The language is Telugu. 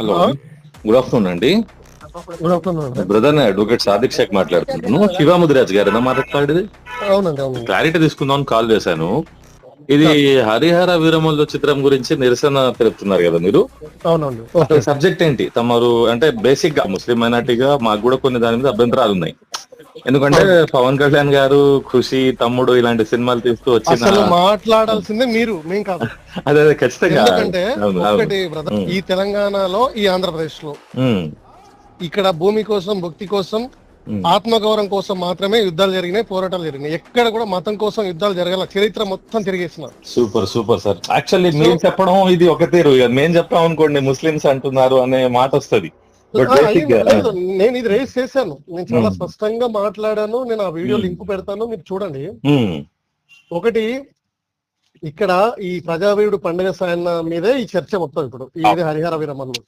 హలో. గుడ్ ఆఫ్టర్నూన్ అండి. Good afternoon brother advocate Sadiq Sheikh మాట్లాడుతున్నాను. శివాముదిరాజ్ గారు మాట్లాడేది? అవునండి అవునండి. క్లారిటీ తీసుకుందాం కాల్ చేశాను. ఇది హరిహర వీరమల్లు చిత్రం గురించి నిరసన తెలుపుతున్నారు కదా మీరు? అవునండి. సబ్జెక్ట్ ఏంటి? తమరు అంటే బేసిక్గా ముస్లిం మైనార్టీగా మాకు కూడా కొన్ని దాని మీద అభ్యంతరాలు ఉన్నాయి. ఎందుకంటే పవన్ కళ్యాణ్ గారు ఖుషి తమ్ముడు ఇలాంటి సినిమాలు తీస్తూ వచ్చిన అసలు మాట్లాడాల్సిందే మీరు మేం కాదు. అదే అదే ఖచ్చితంగా. ఎందుకంటే. ఒకటి బ్రదర్. ఈ తెలంగాణలో ఈ ఆంధ్రప్రదేశ్లో ఇక్కడ భూమి కోసం భక్తి కోసం. ఆత్మగౌరవం కోసం మాత్రమే యుద్ధాలు జరిగినాయి పోరాటాలు జరిగినాయి. ఎక్కడ కూడా మతం కోసం యుద్ధాలు జరగాల చరిత్ర మొత్తం తిరిగేసినారు సూపర్ సూపర్ సార్. యాక్చువల్లీ మీరు చెప్పడం ఇది ఒక తీరు. మేము చెప్పాం అనుకోండి ముస్లిమ్స్ అంటున్నారు అనే మాట వస్తది. లేదు, నేను ఇది రేస్ చేశాను. నేను చాలా ఉమ్. స్పష్టంగా మాట్లాడాను. నేను ఆ వీడియో. లింక్ పెడతాను. మీరు చూడండి. ఉమ్, ఒకటి ఇక్కడ ఈ ప్రజావీరుడు పండుగ సాయన్న మీదే ఈ చర్చ మొత్తం ఇప్పుడు. ఇది హరిహర వీరమల్లు.